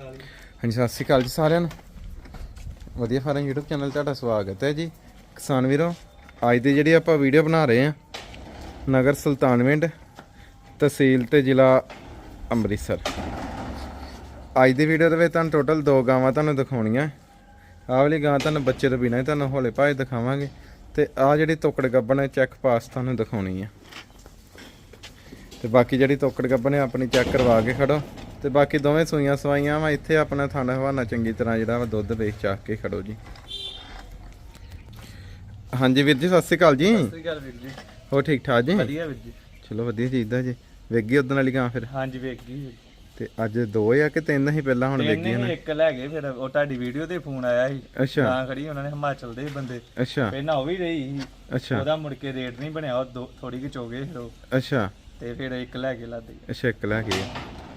ਹਾਂਜੀ, ਸਤਿ ਸ਼੍ਰੀ ਅਕਾਲ ਜੀ ਸਾਰਿਆਂ ਨੂੰ। ਵਧੀਆ ਫਾਰਮ YouTube ਚੈਨਲ ਤੁਹਾਡਾ ਸਵਾਗਤ ਹੈ ਜੀ। ਕਿਸਾਨ ਵੀਰੋ, ਅੱਜ ਦੀ ਜਿਹੜੀ ਆਪਾਂ ਵੀਡੀਓ ਬਣਾ ਰਹੇ ਹਾਂ, ਨਗਰ ਸੁਲਤਾਨਵਿੰਡ ਤਹਿਸੀਲ ਤੇ ਜ਼ਿਲ੍ਹਾ ਅੰਮ੍ਰਿਤਸਰ। ਅੱਜ ਦੀ ਵੀਡੀਓ ਦੇ ਵਿੱਚ ਤੁਹਾਨੂੰ ਟੋਟਲ ਦੋ ਗਾਵਾਂ ਤੁਹਾਨੂੰ ਦਿਖਾਉਣੀਆਂ। ਆਹ ਵਾਲੀ ਗਾਂ ਤੁਹਾਨੂੰ ਬੱਚੇ ਤੋਂ ਬਿਨਾਂ ਹੀ ਤੁਹਾਨੂੰ ਹੌਲੇ ਭਾਏ ਦਿਖਾਵਾਂਗੇ। ਤੇ ਆਹ ਜਿਹੜੀ ਤੋਕੜ ਗੱਬਣ ਹੈ ਚੈੱਕ ਪਾਸ ਤੁਹਾਨੂੰ ਦਿਖਾਉਣੀ ਹੈ। ਤੇ ਬਾਕੀ ਜਿਹੜੀ ਤੋਕੜ ਗੱਬਣ ਹੈ, ਆਪਣੀ ਚੈੱਕ ਕਰਵਾ ਕੇ ਖੜੋ। ਤੇ ਬਾਕੀ ਦੋਵੇਂ ਸੂਈਆਂ ਸਵਾਈਆਂ ਵਾ ਇੱਥੇ ਆਪਣਾ ਥਾਣਾ ਹਵਾਨਾ ਚੰਗੀ ਤਰ੍ਹਾਂ ਜਿਹੜਾ ਵਾ ਦੁੱਧ ਵੇਚ ਚਾਕ ਕੇ ਖੜੋ ਜੀ। ਹਾਂਜੀ ਵੀਰ ਜੀ ਸਤਿ ਸ਼੍ਰੀ ਅਕਾਲ ਜੀ। ਸਤਿ ਸ਼੍ਰੀ ਅਕਾਲ ਵੀਰ ਜੀ। ਹੋਰ ਠੀਕ ਠਾਕ ਜੀ? ਵਧੀਆ ਵੀਰ ਜੀ। ਚਲੋ ਵਧੀਆ ਚੀਜ਼ਾਂ ਜੀ। ਵੇਗੀ ਉਦੋਂ ਵਾਲੀ ਗਾਂ ਫਿਰ? ਹਾਂਜੀ ਵੇਖ ਗਈ ਤੇ ਅੱਜ ਦੋ ਆ ਕਿ ਤਿੰਨ ਹੀ ਪਹਿਲਾਂ ਹੁਣ ਵੇਗੀ ਹਨ ਹੀ ਇੱਕ ਲੈ ਗਏ ਫਿਰ। ਉਹ ਤੁਹਾਡੀ ਵੀਡੀਓ ਤੇ ਫੋਨ ਆਇਆ ਸੀ। ਅੱਛਾ। ਤਾਂ ਖੜੀ ਉਹਨਾਂ ਨੇ ਹਿਮਾਚਲ ਦੇ ਬੰਦੇ। ਅੱਛਾ। ਪਹਿਲਾਂ ਉਹ ਵੀ ਰਹੀ ਸੀ। ਅੱਛਾ। ਉਹਦਾ ਮੁੜ ਕੇ ਰੇਟ ਨਹੀਂ ਬਣਿਆ ਉਹ ਥੋੜੀ ਕਿ ਚੋਗੇ ਫਿਰ ਉਹ। ਅੱਛਾ। ਤੇ ਫਿਰ ਇੱਕ ਲੈ ਕੇ ਲੱਦ। ਗਏ ਅੱਛਾ ਇੱਕ ਲੈ ਗਏ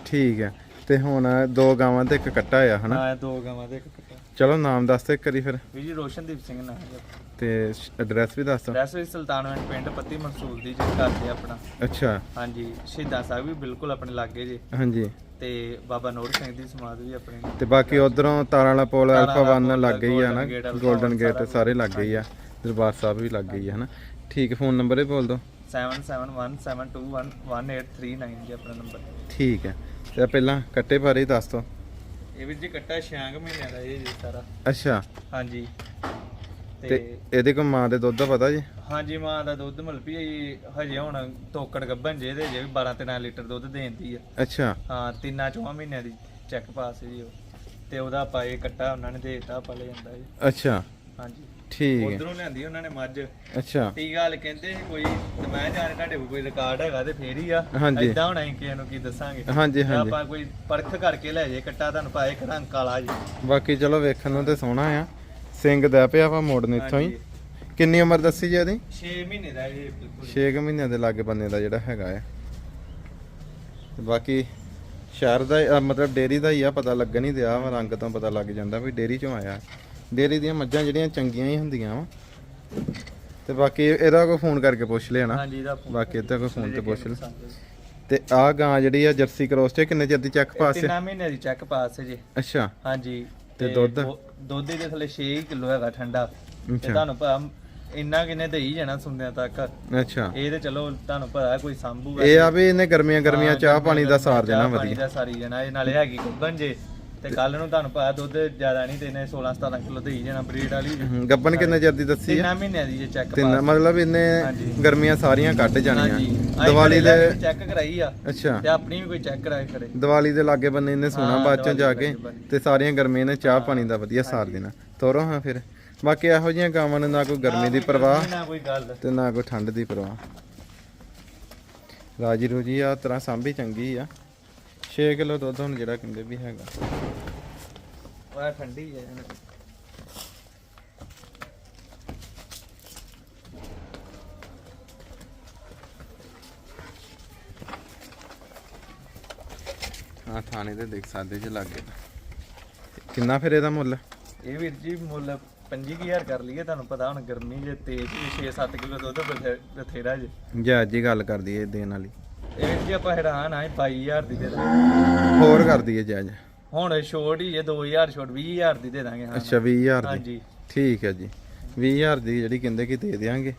ਠੀਕ ਹੈ। ਤੇ ਹੁਣ ਦੋ ਗਾਵਾਂ ਤੇ ਇੱਕ ਕੱਟਾ ਆ ਹਨਾ? ਹਾਂ ਦੋ ਗਾਵਾਂ ਦੇ ਇੱਕ ਕੱਟਾ। ਚਲੋ ਨਾਮ ਦੱਸ ਤੇ ਕਰੀ ਫਿਰ। ਵੀਰ ਜੀ ਰੋਸ਼ਨਦੀਪ ਸਿੰਘ ਨਾਮ ਹੈ ਤੇ ਐਡਰੈਸ ਵੀ ਦੱਸ। ਦਿਓ ਰੈਸ ਵੀ ਸੁਲਤਾਨਵੰਡ ਪਿੰਡ ਪੱਤੀ ਮਨਸੂਰ ਦੀ ਜਿਸ ਕਰਦੇ ਆਪਣਾ। ਅੱਛਾ। ਹਾਂਜੀ ਸ਼ਹੀਦਾਂ ਸਾਹਿਬ ਵੀ ਬਿਲਕੁਲ ਆਪਣੇ ਲਾਗੇ ਜੇ। ਹਾਂਜੀ। ਤੇ ਬਾਬਾ ਨੋਰ ਸਿੰਘ ਦੀ ਸਮਾਧ ਵੀ ਆਪਣੇ। ਤੇ ਬਾਕੀ ਉਧਰੋਂ ਤਾਰਾਂ ਵਾਲਾ ਪੁਲ ਅਲਫਾ ਵਾਲਾ 1 ਪੁਲ, ਲੱਗ ਗਈ ਆ ਨਾ Golden Gate, Alpha golden One gate ਸਾਰਾ ਲੱਗ ਗਈ ਆ। ਦਰਬਾਰ ਸਾਹਿਬ ਵੀ ਲੱਗ ਗਈ ਆ ਹਨਾ? ਠੀਕ ਫੋਨ ਨੰਬਰ ਹੀ ਬੋਲ ਦਿਓ। 7717211839 ਜੀ ਆਪਣਾ ਨੰਬਰ ਠੀਕ ਹੈ ਤੇ ਪਹਿਲਾਂ ਕੱਟੇ ਬਾਰੇ ਦੱਸ ਦਿਓ ਇਹ ਵੀ ਜੀ ਕੱਟਾ 6 ਮਹੀਨਿਆਂ ਦਾ ਇਹ ਜੀ ਸਾਰਾ ਅੱਛਾ ਹਾਂਜੀ ਤੇ ਇਹਦੇ ਕੋਲ ਮਾਂ ਦੇ ਦੁੱਧ ਦਾ ਪਤਾ ਜੀ ਹਾਂਜੀ ਮਾਂ ਦਾ ਦੁੱਧ ਮਿਲ ਪਈ ਹਜੇ ਹੁਣ ਤੋਕੜ ਗੱਭਣ ਜੇ ਦੇ ਜੇ 12 13 ਲੀਟਰ ਦੁੱਧ ਦੇਂਦੀ ਆ ਅੱਛਾ ਹਾਂ ਤਿੰਨਾਂ ਚੋਂ ਮਹੀਨਿਆਂ ਦੀ ਚੈੱਕ ਪਾਸ ਜੀ ਉਹ ਤੇ ਉਹਦਾ ਆਪਾਂ ਇਹ ਕੱਟਾ ਉਹਨਾਂ ਨੇ ਦੇਤਾ ਆਪਾਂ ਲੈ ਜਾਂਦਾ ਜੀ ਅੱਛਾ ਹਾਂਜੀ ਠੀਕ ਹੈ। ਉਧਰੋਂ ਲਿਆਂਦੀ ਉਹਨਾਂ ਨੇ ਮੱਝ। ਅੱਛਾ। ਟੀ ਗੱਲ ਕਹਿੰਦੇ ਸੀ ਕੋਈ ਤੇ ਮੈਂ ਜਾਣ ਤੁਹਾਡੇ ਕੋਲ ਕੋਈ ਰਿਕਾਰਡ ਹੈਗਾ ਤੇ ਫੇਰ ਹੀ ਆ। ਹਾਂਜੀ। ਹੋਣਾ ਹੀ ਕਿਸੇ ਨੂੰ ਕੀ ਦੱਸਾਂਗੇ। ਹਾਂਜੀ ਤੇ ਹਾਂਜੀ ਆਪਾਂ ਕੋਈ ਪਰਖ ਕਰਕੇ ਲੈ ਜੇ ਕੱਟਾ ਤੁਹਾਨੂੰ ਪਾਏ ਇੱਕ ਰੰਗ ਕਾਲਾ ਜੀ ਬਾਕੀ ਚਲੋ ਵੇਖਣ ਨੂੰ ਤੇ ਸੋਹਣਾ ਆ। ਸਿੰਘ ਦਾ ਪਿਆ ਵਾ ਮੋੜਨ ਇੱਥੋਂ ਹੀ। ਕਿੰਨੀ ਉਮਰ ਦੱਸੀ ਜੀ ਇਹਦੀ 6 ਮਹੀਨੇ ਦਾ ਇਹ ਬਿਲਕੁਲ। 6 ਮਹੀਨਿਆਂ ਦੇ ਲਾਗੇ ਬੰਨੇ ਦਾ ਜਿਹੜਾ ਹੈਗਾ ਆ। ਤੇ ਬਾਕੀ ਸ਼ਹਿਰ ਦਾ ਅਹ ਮਤਲਬ ਡੇਰੀ ਦਾ ਹੀ ਆ ਪਤਾ ਲੱਗਣ ਹੀ ਦਿਆ ਵਾ ਰੰਗ ਤੋਂ ਪਤਾ ਲੱਗ ਜਾਂਦਾ ਵੀ ਡੇਰੀ ਚੋਂ ਆਇਆ। ਡੇਰੀ ਦੀਆਂ ਮੱਝਾਂ ਜਿਹੜੀਆਂ ਚੰਗੀਆਂ ਹੀ ਹੁੰਦੀਆਂ ਵਾ। ਤੇ ਬਾਕੀ ਇਹਦਾ ਕੋਈ ਫੋਨ ਕਰਕੇ ਪੁੱਛ ਲਿਆ ਨਾ। ਹਾਂਜੀ ਇਹਦਾ ਫੋਨ ਬਾਕੀ ਇਹਦਾ ਕੋਈ ਫੋਨ ਤੇ ਪੁੱਛ ਲੈ ਪਸੰਦ ਤੇ ਆਹ ਗਾਂ ਜਿਹੜੀ ਆ ਜਰਸੀ ਕ੍ਰੋਸ ਤੇ ਕਿੰਨੇ ਚਿਰ ਦੀ ਚੈੱਕ ਪਾਸ ਹੈ ਤਿੰਨਾਂ ਮਹੀਨੇ ਦੀ ਚੈੱਕ ਪਾਸ ਹੈ ਜੀ। ਅੱਛਾ। ਹਾਂਜੀ ਤੇ ਦੁੱਧ? ਉਹ- ਦੁੱਧ ਦੇ ਥੱਲੇ 6 ਕਿਲੋ ਹੈਗਾ ਠੰਡਾ। ਤੇ ਅੱਛਾ। ਤੁਹਾਨੂੰ ਪਤਾ ਇੰਨਾ ਕਿੰਨੇ ਤੇ ਹੀ ਜਾਣਾ ਸੁੰਦਿਆਂ ਤੱਕ। ਅੱਛਾ। ਇਹ ਤੇ ਚਲੋ ਤੁਹਾਨੂੰ ਪਤਾ ਕੋਈ ਸੰਭੂ ਇਹ ਆ ਵੀ ਇਹਨੇ ਗਰਮੀਆਂ ਗਰਮੀਆਂ ਚਾਹ ਪਾਣੀ ਦਾ ਸਾਰ ਦੇਣਾ ਪਾਣੀ ਵਧੀਆ। ਦਾ ਸਾਰੀ ਜਾਣਾ ਇਹ ਨਾਲੇ ਹੈਗੀ ਗੱਬਨ ਜੇ। ਤੇ ਕੱਲ ਨੂੰ ਤੁਹਾਨੂੰ ਪਤਾ ਦੁੱਧ ਜ਼ਿਆਦਾ ਨਹੀਂ ਇਹਨੇ 16 17 ਕਿਲੋ ਦੇ ਹੀ ਜਾਣਾ ਬਰੀਡ ਵਾਲੀ ਗੱਬਨ ਕਿੰਨੇ ਚਿਰ ਦੀ ਦੱਸੀ ਆ? ਤਿੰਨਾਂ ਮਹੀਨਿਆਂ ਦੀ ਜੇ ਚੈੱਕ ਤਿੰਨ ਮਤਲਬ ਇਹਨੇ ਹਾਂਜੀ। ਗਰਮੀਆਂ ਸਾਰੀਆਂ ਕੱਢ ਜਾਣੀਆਂ। ਦੀਵਾਲੀ ਦੇ ਚੈੱਕ ਕਰਾਈ ਆ। ਅੱਛਾ। ਤੇ ਆਪਣੀ ਵੀ ਕੋਈ ਚੈੱਕ ਕਰਾਏ ਖੜੇ ਦੀਵਾਲੀ ਦੇ ਲਾਗੇ ਬੰਨੇ ਇਹਨੇ ਸੋਨਾ ਹਾਂ, ਬਾਅਦ ਚੋਂ ਜਾ ਕੇ ਤੇ ਸਾਰੀਆਂ ਗਰਮੀਆਂ ਨੇ ਚਾਹ ਪਾਣੀ ਦਾ ਵਧੀਆ ਸਾਰ ਦੇਣਾ। ਤੋਰੋ ਹਾਂ ਫਿਰ। ਬਾਕੀ ਇਹੋ ਜਿਹੀਆਂ ਗਾਵਾਂ ਨੂੰ ਨਾ ਕੋਈ ਗਰਮੀ ਦੀ ਪਰਵਾਹ ਨਾ ਕੋਈ ਗੱਲ। ਤੇ ਨਾ ਕੋਈ ਠੰਡ ਦੀ ਪਰਵਾਹ। ਰਾਜੀ ਰੂਜੀ ਆ ਤਰ੍ਹਾਂ ਸਾਂਭੀ ਚੰਗੀ ਆ। 6 ਕਿਲੋ ਦੁੱਧ ਹੁਣ ਜਿਹੜਾ ਕਹਿੰਦੇ ਵੀ ਹੈਗਾ। ਉਹ ਠੰਡੀ ਹੈ ਹਾਂ ਥਾਣੇ ਤੇ ਦੇਖ ਸਕਦੇ ਜੇ ਲੱਗੇ। ਕਿੰਨਾ ਫਿਰ ਇਹਦਾ ਮੁੱਲ? ਇਹ ਵੀਰ ਜੀ ਮੁੱਲ 25000 ਕਰ ਲਈਏ ਤੁਹਾਨੂੰ ਪਤਾ ਹੁਣ ਗਰਮੀ ਜੇ ਤੇਜ਼ 6-7 ਕਿਲੋ ਦੁੱਧ ਬਥੇ- ਬਥੇਰਾ ਜੇ। ਜਾ ਜੀ ਗੱਲ ਕਰਦੀ ਏ ਦੇਣ ਵਾਲੀ। ਇਹ ਜੀ ਆਪਾਂ ਹੈਰਾਨ ਆਏ 22000 ਦੀ ਦੇ ਦਾਂਗੇ। ਹੋਰ ਕਰਦੀ ਏ ਜਾਇਜ਼। ਹੁਣ ਛੋਟ ਹੀ ਇਹ 2000 ਛੋਟ 20000 ਦੀ ਦੇ ਦਾਂਗੇ ਹਾਂ। ਅੱਛਾ 20000 ਦੀ। ਹਾਂਜੀ। ਠੀਕ ਹੈ ਜੀ। 20000 ਦੀ ਜਿਹੜੀ ਕਹਿੰਦੇ ਕਿ ਦੇ ਦੇਾਂਗੇ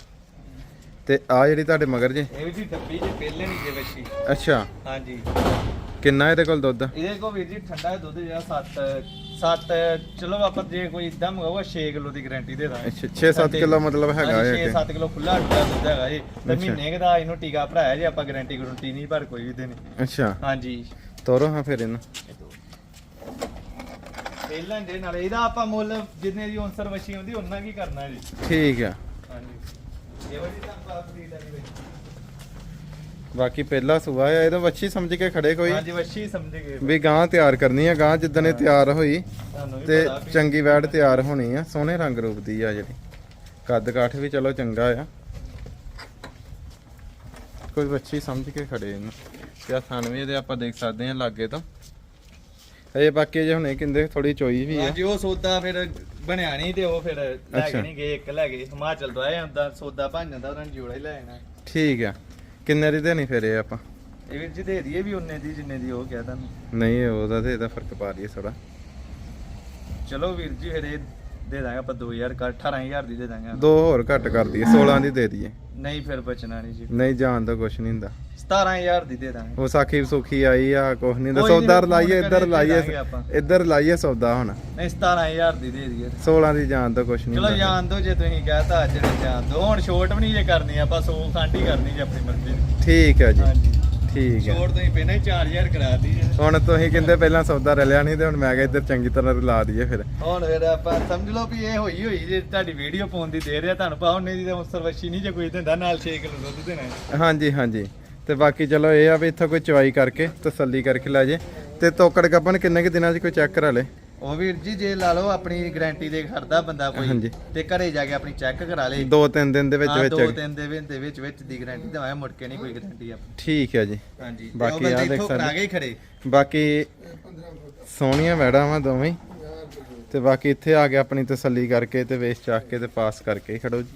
ਤੇ ਆ ਜਿਹੜੀ ਤੁਹਾਡੇ ਮਗਰ ਜੇ। ਇਹ ਵੀ ਜੀ ਡੱਬੀ ਜੇ ਪਹਿਲੇ ਨਹੀਂ ਜੇ ਬੱਚੀ ਅੱਛਾ। ਹਾਂਜੀ। ਕਿੰਨਾ ਇਹਦੇ ਕੋਲ ਦੁੱਧ? ਇਹਦੇ ਕੋ ਵੀਰ ਜੀ ਠੰਡਾ ਦੁੱਧ ਜਿਹੜਾ 7 7 ਚਲੋ ਆਪਾਂ ਜੇ ਕੋਈ ਇਦਾਂ ਮੰਗਾਊਗਾ 6 ਕਿਲੋ ਦੀ ਗਾਰੰਟੀ ਦੇ ਦਾਂਗੇ। ਅੱਛਾ 6-7 ਕਿਲੋ ਮਤਲਬ ਹੈਗਾ ਇਹ 6 ਅੱਗੇ। 7 ਕਿਲੋ ਖੁੱਲਾ ਡੁੱਲਾ ਦੁੱਧ ਹੈਗਾ ਇਹ। ਤੇ। ਮਹੀਨੇ ਦਾ ਇਹਨੂੰ ਟੀਕਾ ਭਰਾਇਆ ਜੇ ਆਪਾਂ ਗਾਰੰਟੀ ਗਾਰੰਟੀ ਨਹੀਂ ਪਰ ਕੋਈ ਵੀ ਦੇਣੀ। ਅੱਛਾ। ਹਾਂਜੀ। ਤੋਰੋ ਹਾਂ ਫਿਰ ਇਹਨੂੰ। ਪਹਿਲਾਂ ਦੇ ਨਾਲ ਇਹਦਾ ਆਪਾਂ ਮੁੱਲ ਜਿੰਨੇ ਦੀ ਔਂਸਰ ਵਛੀ ਹੁੰਦੀ ਉਹਨਾਂ ਕੀ ਕਰਨਾ ਜੀ। ਠੀਕ ਆ। ਹਾਂਜੀ। ਇਹ ਵਾਲੀ ਤਾਂ ਆਪਾਂ ਖਰੀਦ ਆਣੀ ਵਿੱਚ ਬਾਕੀ ਪਹਿਲਾ ਸੁਆ ਆ ਇਹਦਾ ਵੱਛੀ ਸਮਝ ਕੇ ਖੜੇ ਕੋਈ? ਹਾਂਜੀ ਵਛੀ ਸਮਝ ਗਏ ਵੀ ਗਾਂ ਤਿਆਰ ਕਰਨੀ ਆ ਗਾਂ ਜਿੱਦਣ ਇਹ ਤਿਆਰ ਹੋਈ ਤੇ ਚੰਗੀ ਵੈੜ ਤਿਆਰ ਹੋਣੀ ਆ ਸੋਹਣੇ ਰੰਗ ਰੂਪ ਦੀ ਆ ਜਿਹੜੀ। ਕੱਦ ਕਾਠ ਵੀ ਚਲੋ ਚੰਗਾ ਆ। ਕੋਈ ਬੱਚੀ ਸਮਝ ਕੇ ਖੜੇ ਇਹਨੂੰ। ਤੇ ਆ ਥਣ ਵੀ ਇਹਦੇ ਆਪਾਂ ਦੇਖ ਸਕਦੇ ਹਾਂ ਲਾਗੇ ਤੋਂ। ਇਹ ਬਾਕੀ ਜੇ ਹੁਣੇ ਕਹਿੰਦੇ ਥੋੜੀ ਚੋਈ ਵੀ ਆ। ਹਾਂਜੀ ਉਹ ਸੌਦਾ ਫਿਰ ਬਣਿਆ ਨਹੀਂ ਤੇ ਉਹ ਫਿਰ ਲੈ। ਕੇ ਨਹੀਂ ਗਏ ਇੱਕ ਲੈ ਗਏ। ਹਿਮਾਚਲ ਤੋਂ ਆਏ ਹੁੰਦਾ ਸੌਦਾ ਬਣ ਜਾਂਦਾ ਉਹਨਾਂ ਨੇ ਜੋੜਾ ਹੀ ਲੈ ਜਾਣਾ। ਠੀਕ ਆ। ਕਿੰਨੇ ਦੀ ਦੇਣੀ ਫਿਰ ਇਹ ਆਪਾਂ? ਇਹ ਵੀਰ ਜੀ ਦੇ ਦਈਏ ਵੀ ਉਨੇ ਦੀ ਜਿੰਨੇ ਦੀ ਉਹ ਕਿਹਾ ਤੁਹਾਨੂੰ ਨਹੀਂ ਉਹਦਾ ਤੇ ਇਹਦਾ ਫ਼ਰਕ ਪਾ ਲਈਏ ਥੋੜਾ ਚਲੋ ਵੀਰ ਜੀ ਫਿਰ ਇਹ ਦੇ ਦਾਂਗੇ ਆਪਾਂ 2000 ਕਰ 18000 ਦੀ ਦੇ ਦਾਂਗੇ ਦੋ ਹੋਰ ਘੱਟ ਕਰ ਦਈਏ 16 ਦੀ ਦੇ ਦਈਏ। ਨਹੀਂ ਫਿਰ ਬਚਣਾ ਨਹੀਂ ਜੀ। ਨਹੀਂ ਜਾਣ ਦਾ ਕੁਛ ਨਹੀਂ ਹੁੰਦਾ। 17000 ਦੀ ਦੇ ਦਾਂਗੇ। ਉਹ ਸਾਖੀ ਸੁਖੀ ਆਈ ਆ ਕੁਛ ਨਹੀਂ ਦਾ ਕੋਈ ਨੀ, ਸੌਦਾ ਫੋਨ ਲਾਈਏ ਇੱਧਰ ਲਾਈਏ ਦਾਂਗੇ ਆਪਾਂ। ਇੱਧਰ ਲਾਈਏ ਸੌਦਾ ਹੁਣ। ਨਹੀਂ 17000 ਦੀ ਦੇ ਦਈਏ। 16 ਦੀ ਜਾਣ ਦਾ ਕੁਛ ਨਹੀਂ ਚਲੋ ਹੁੰਦਾ। ਜਾਣ ਦੋ ਜੇ ਤੁਸੀਂ ਕਹਤਾ ਅੱਜ ਨੇ ਜਾਣ ਦੋ। ਹੁਣ ਛੋਟ ਵੀ ਨਹੀਂ ਜੇ ਕਰਨੀ ਆਪਾਂ ਸੌ ਖਾਂਡੀ ਕਰਨੀ ਜੇ ਆਪਣੀ ਮਰਜ਼ੀ ਦੀ। ਠੀਕ ਹੈ ਜੀ। ਹਾਂਜੀ। ਠੀਕ ਹੈ। ਛੋਟ ਤੁਸੀਂ ਪਹਿਲਾਂ ਹੀ 4000 ਕਰਾਤੀ ਹੁਣ ਤੁਸੀਂ ਕਹਿੰਦੇ ਪਹਿਲਾਂ ਸੌਦਾ ਰਲਿਆ ਨਹੀਂ ਤੇ ਹੁਣ ਮੈਂ ਕਿਹਾ ਇੱਧਰ ਚੰਗੀ ਤਰ੍ਹਾਂ ਰਲਾ ਦਈਏ ਫਿਰ। ਹੁਣ ਫਿਰ ਆਪਾਂ ਸਮਝ ਲਓ ਵੀ ਇਹ ਹੋਈ ਹੋਈ ਜੇ ਤੁਹਾਡੀ ਵੀਡੀਓ ਪਾਉਣ ਦੀ ਦੇ ਰਿਹਾ ਤੁਹਾਨੂੰ ਪਾ ਉਹਨੇ ਦੀ ਵੱਛੀ ਨਹੀਂ ਜੇ ਕੋਈ ਦਿੰਦਾ ਨਾਲ 6 ਕਿਲੋ ਦੁੱਧ ਦੇਣਾ। ਹਾਂਜੀ ਹਾਂਜੀ। ਤੇ ਬਾਕੀ ਚਲੋ ਇਹ ਆ ਵੀ ਇੱਥੋਂ ਕੋਈ ਚਵਾਈ ਕਰਕੇ ਤਸੱਲੀ ਕਰਕੇ ਲੈ ਜੇ। ਤੇ ਤੋਕੜ ਗੱਪਨ ਕਿੰਨੇ ਕੁ ਦਿਨਾਂ 'ਚ ਕੋਈ ਚੈੱਕ ਕਰਾ ਲੇ? ਉਹ ਵੀਰ ਜੀ ਜੇ ਲਾ ਲਓ ਆਪਣੀ ਗਾਰੰਟੀ ਦੇ ਖੜਦਾ ਬੰਦਾ ਹਾਂਜੀ। ਕੋਈ ਤੇ ਘਰੇ ਜਾ ਕੇ ਆਪਣੀ ਚੈੱਕ ਕਰਾ ਲੇ ਦੋ ਤਿੰਨ ਦਿਨ ਦੇ ਵਿੱਚ ਹਾਂ, ਦੋ ਵਿੱਚ ਤਿੰਨ ਦੇ ਵਿੱਚ ਦੇ ਵਿੱਚ ਵਿੱਚ ਦੀ ਗਾਰੰਟੀ ਦਵਾਇਆ ਮੁੜ ਕੇ ਨਹੀਂ ਕੋਈ ਗਾਰੰਟੀ ਆਪਣੀ ਠੀਕ ਹੈ ਜੀ ਹਾਂਜੀ ਤੇ ਬਾਕੀ ਬੰਦਾ ਆਹ ਦੇਖ ਇੱਥੋਂ ਕਰਾ ਸਕਦੇ। ਕੇ ਹੀ ਖੜੇ ਬਾਕੀ ਸੋਹਣੀਆਂ ਮੈਡਾਂ ਵਾ ਦੋਵੇਂ ਹੀ। ਤੇ ਬਾਕੀ ਇੱਥੇ ਆ ਕੇ ਆਪਣੀ ਤਸੱਲੀ ਕਰਕੇ ਤੇ ਵੇਚ ਚੱਕ ਕੇ ਤੇ ਪਾਸ ਕਰਕੇ ਹੀ ਖੜੋ ਜੀ